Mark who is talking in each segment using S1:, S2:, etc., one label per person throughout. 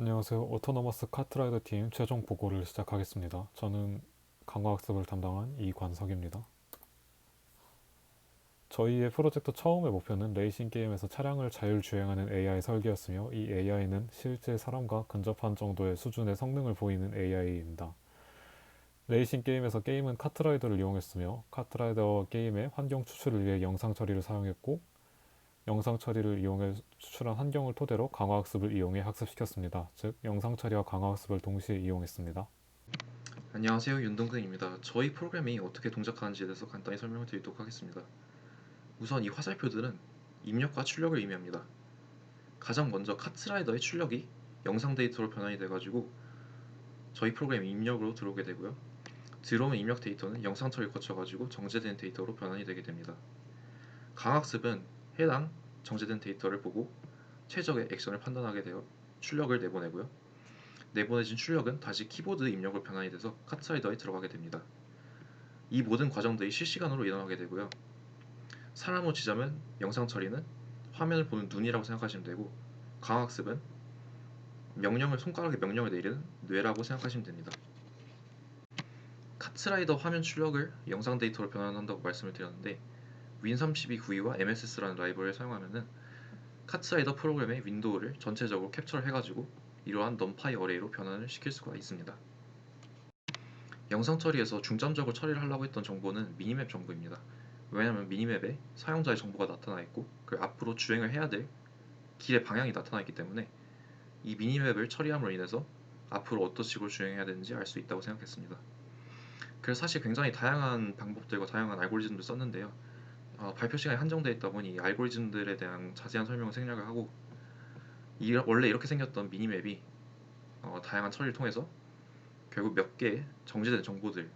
S1: 안녕하세요. 오토노머스 카트라이더 팀 최종 보고를 시작하겠습니다. 저는 강화학습을 담당한 이관석입니다. 저희의 프로젝트 처음의 목표는 레이싱 게임에서 차량을 자율주행하는 AI 설계였으며 이 AI는 실제 사람과 근접한 정도의 수준의 성능을 보이는 AI입니다. 레이싱 게임에서 게임은 카트라이더를 이용했으며 카트라이더 게임의 환경 추출을 위해 영상 처리를 사용했고 영상 처리를 이용해 추출한 환경을 토대로 강화학습을 이용해 학습시켰습니다. 즉, 영상 처리와 강화학습을 동시에 이용했습니다.
S2: 안녕하세요 윤동근입니다. 저희 프로그램이 어떻게 동작하는지에 대해서 간단히 설명을 드리도록 하겠습니다. 우선 이 화살표들은 입력과 출력을 의미합니다. 가장 먼저 카트라이더의 출력이 영상 데이터로 변환이 돼가지고 저희 프로그램 입력으로 들어오게 되고요. 들어오는 입력 데이터는 영상 처리를 거쳐가지고 정제된 데이터로 변환이 되게 됩니다. 강학습은 해당 정제된 데이터를 보고 최적의 액션을 판단하게 되어 출력을 내보내고요. 내보내진 출력은 다시 키보드 입력으로 변환이 돼서 카트라이더에 들어가게 됩니다. 이 모든 과정들이 실시간으로 일어나게 되고요. 사람으로 치자면 영상 처리는 화면을 보는 눈이라고 생각하시면 되고 강학습은 명령을 손가락에 명령을 내리는 뇌라고 생각하시면 됩니다. 카트라이더 화면 출력을 영상 데이터로 변환한다고 말씀을 드렸는데 윈32 구이와 MSS라는 라이브러리를 사용하면은 카트라이더 프로그램의 윈도우를 전체적으로 캡처를 해가지고 이러한 넘파이 어레이로 변환을 시킬 수가 있습니다. 영상 처리에서 중점적으로 처리를 하려고 했던 정보는 미니맵 정보입니다. 왜냐하면 미니맵에 사용자의 정보가 나타나 있고 그 앞으로 주행을 해야 될 길의 방향이 나타나 있기 때문에 이 미니맵을 처리함으로 인해서 앞으로 어떤 식으로 주행해야 되는지 알 수 있다고 생각했습니다. 그래서 사실 굉장히 다양한 방법들과 다양한 알고리즘을 썼는데요. 어, 발표 시간이 한정되어 있다 보니 이 알고리즘들에 대한 자세한 설명을 생략을 하고 이, 원래 이렇게 생겼던 미니맵이 어, 다양한 처리를 통해서 결국 몇 개의 정제된 정보들로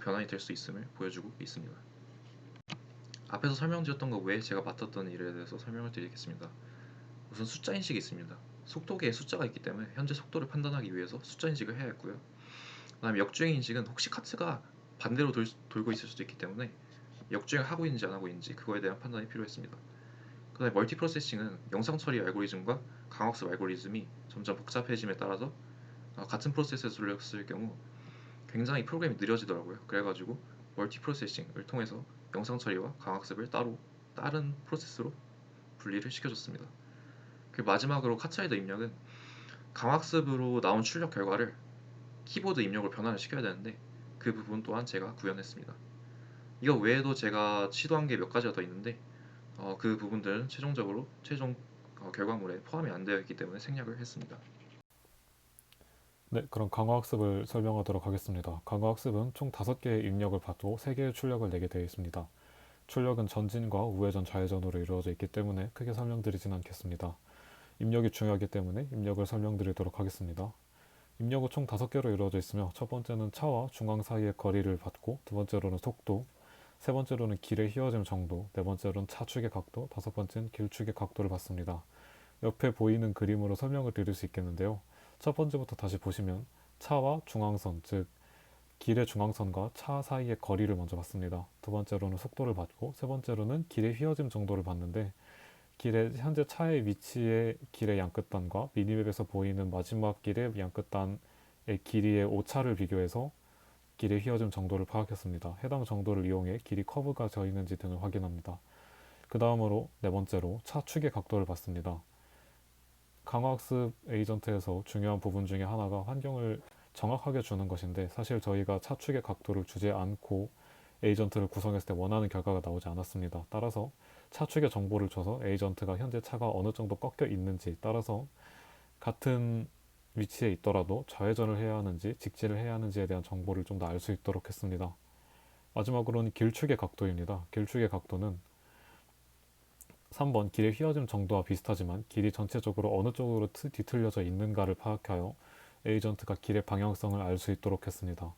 S2: 변환이 될 수 있음을 보여주고 있습니다. 앞에서 설명드렸던 것 외에 제가 맡았던 일에 대해서 설명을 드리겠습니다. 우선 숫자 인식이 있습니다. 속도계에 숫자가 있기 때문에 현재 속도를 판단하기 위해서 숫자 인식을 해야 했고요. 그다음에 역주행 인식은 혹시 카트가 반대로 돌, 돌고 있을 수도 있기 때문에 역주행을 하고 있는지 안 하고 있는지 그거에 대한 판단이 필요했습니다. 그다음에 멀티 프로세싱은 영상 처리 알고리즘과 강학습 알고리즘이 점점 복잡해짐에 따라서 어, 같은 프로세스에서 돌렸을 경우 굉장히 프로그램이 느려지더라고요. 그래가지고 멀티 프로세싱을 통해서 영상 처리와 강학습을 따로 다른 프로세스로 분리를 시켜줬습니다. 그 마지막으로 카트라이더 입력은 강학습으로 나온 출력 결과를 키보드 입력을 변환을 시켜야 되는데 그 부분 또한 제가 구현했습니다. 이거 외에도 제가 시도한 게 몇 가지가 더 있는데 어, 그 부분들은 최종적으로 최종 어, 결과물에 포함이 안 되어 있기 때문에 생략을 했습니다.
S1: 네, 그럼 강화학습을 설명하도록 하겠습니다. 강화학습은 총 5개의 입력을 받고 3개의 출력을 내게 되어 있습니다. 출력은 전진과 우회전, 좌회전으로 이루어져 있기 때문에 크게 설명드리진 않겠습니다. 입력이 중요하기 때문에 입력을 설명드리도록 하겠습니다. 입력은 총 5개로 이루어져 있으며 첫 번째는 차와 중앙 사이의 거리를 받고 두 번째로는 속도, 세 번째로는 길의 휘어짐 정도, 네 번째로는 차축의 각도, 다섯 번째는 길축의 각도를 받습니다. 옆에 보이는 그림으로 설명을 드릴 수 있겠는데요. 첫 번째부터 다시 보시면 차와 중앙선, 즉 길의 중앙선과 차 사이의 거리를 먼저 받습니다. 두 번째로는 속도를 받고 세 번째로는 길의 휘어짐 정도를 받는데 길의 현재 차의 위치의 길의 양끝단과 미니맵에서 보이는 마지막 길의 양끝단의 길이의 오차를 비교해서 길의 휘어짐 정도를 파악했습니다. 해당 정도를 이용해 길이 커브가 져 있는지 등을 확인합니다. 그 다음으로 네 번째로 차 축의 각도를 봤습니다. 강화학습 에이전트에서 중요한 부분 중에 하나가 환경을 정확하게 주는 것인데 사실 저희가 차축의 각도를 주지 않고 에이전트를 구성했을 때 원하는 결과가 나오지 않았습니다. 따라서 차축의 정보를 줘서 에이전트가 현재 차가 어느 정도 꺾여 있는지 따라서 같은 위치에 있더라도 좌회전을 해야 하는지 직진을 해야 하는지에 대한 정보를 좀 더 알 수 있도록 했습니다. 마지막으로는 길축의 각도입니다. 길축의 각도는 3번 길의 휘어짐 정도와 비슷하지만 길이 전체적으로 어느 쪽으로 뒤틀려져 있는가를 파악하여 에이전트가 길의 방향성을 알 수 있도록 했습니다.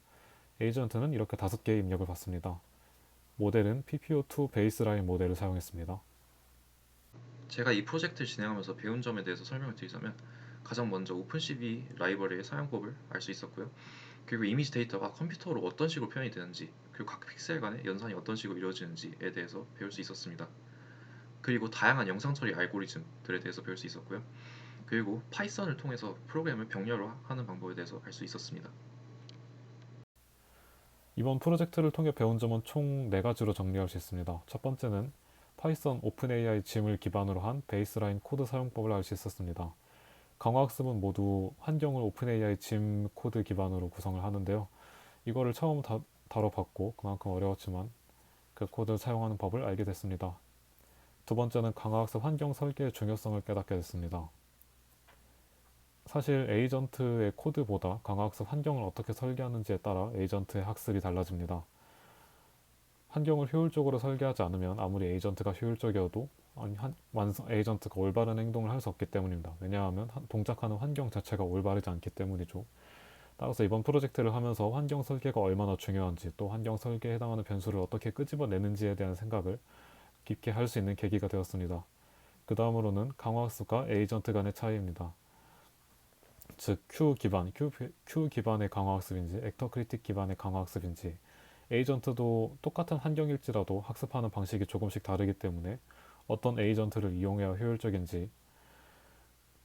S1: 에이전트는 이렇게 다섯 개의 입력을 받습니다. 모델은 PPO2 베이스라인 모델을 사용했습니다.
S2: 제가 이 프로젝트를 진행하면서 배운 점에 대해서 설명을 드리자면 가장 먼저 오픈CV 라이브러리의 사용법을 알 수 있었고요. 그리고 이미지 데이터가 컴퓨터로 어떤 식으로 표현이 되는지 그리고 각 픽셀 간의 연산이 어떤 식으로 이루어지는지에 대해서 배울 수 있었습니다. 그리고 다양한 영상 처리 알고리즘들에 대해서 배울 수 있었고요. 그리고 파이썬을 통해서 프로그램을 병렬화하는 방법에 대해서 알 수 있었습니다.
S1: 이번 프로젝트를 통해 배운 점은 총네 가지로 정리할 수 있습니다. 첫 번째는 파이썬 오픈AI 짐을 기반으로 한 베이스라인 코드 사용법을 알 수 있었습니다. 강화학습은 모두 환경을 오픈AI 짐 코드 기반으로 구성을 하는데요. 이거를 처음 다, 다뤄봤고 그만큼 어려웠지만 그 코드를 사용하는 법을 알게 됐습니다. 두 번째는 강화학습 환경 설계의 중요성을 깨닫게 됐습니다. 사실 에이전트의 코드보다 강화학습 환경을 어떻게 설계하는지에 따라 에이전트의 학습이 달라집니다. 환경을 효율적으로 설계하지 않으면 아무리 에이전트가 효율적이어도 아니, 한, 완성, 에이전트가 올바른 행동을 할 수 없기 때문입니다. 왜냐하면 한- 동작하는 환경 자체가 올바르지 않기 때문이죠. 따라서 이번 프로젝트를 하면서 환경 설계가 얼마나 중요한지 또 환경 설계에 해당하는 변수를 어떻게 끄집어내는지에 대한 생각을 깊게 할 수 있는 계기가 되었습니다. 그 다음으로는 강화학습과 에이전트 간의 차이입니다. 즉 Q 기반, Q, Q 기반의 강화학습인지 액터 크리틱 기반의 강화학습인지 에이전트도 똑같은 환경일지라도 학습하는 방식이 조금씩 다르기 때문에 어떤 에이전트를 이용해야 효율적인지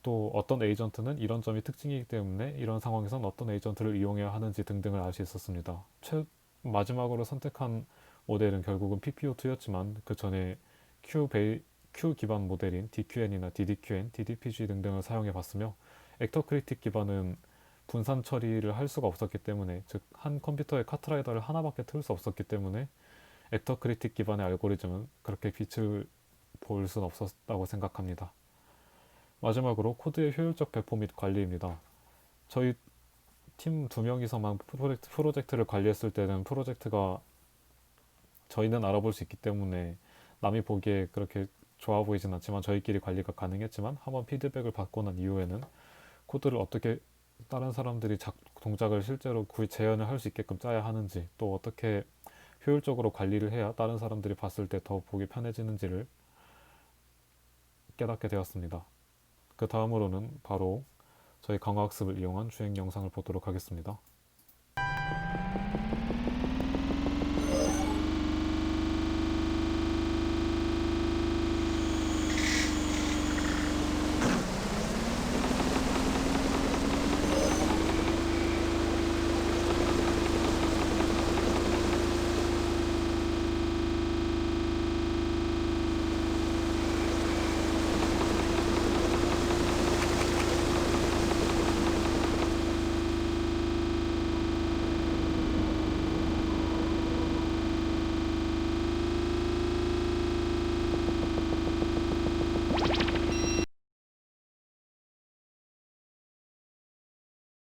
S1: 또 어떤 에이전트는 이런 점이 특징이기 때문에 이런 상황에선 어떤 에이전트를 이용해야 하는지 등등을 알 수 있었습니다. 최, 마지막으로 선택한 모델은 결국은 PPO2였지만 그 전에 Q, 베이, Q 기반 모델인 DQN이나 DDQN, DDPG 등등을 사용해 봤으며 액터 크리틱 기반은 분산 처리를 할 수가 없었기 때문에 즉 한 컴퓨터에 카트라이더를 하나밖에 틀 수 없었기 때문에 액터 크리틱 기반의 알고리즘은 그렇게 빛을 볼 수는 없었다고 생각합니다. 마지막으로 코드의 효율적 배포 및 관리입니다. 저희 팀 두 명이서만 프로젝트, 프로젝트를 관리했을 때는 프로젝트가 저희는 알아볼 수 있기 때문에 남이 보기에 그렇게 좋아 보이진 않지만 저희끼리 관리가 가능했지만 한번 피드백을 받고 난 이후에는 코드를 어떻게 다른 사람들이 작, 동작을 실제로 구 재현을 할 수 있게끔 짜야 하는지 또 어떻게 효율적으로 관리를 해야 다른 사람들이 봤을 때 더 보기 편해지는지를 깨닫게 되었습니다. 그 다음으로는 바로 저희 강화학습을 이용한 주행 영상을 보도록 하겠습니다.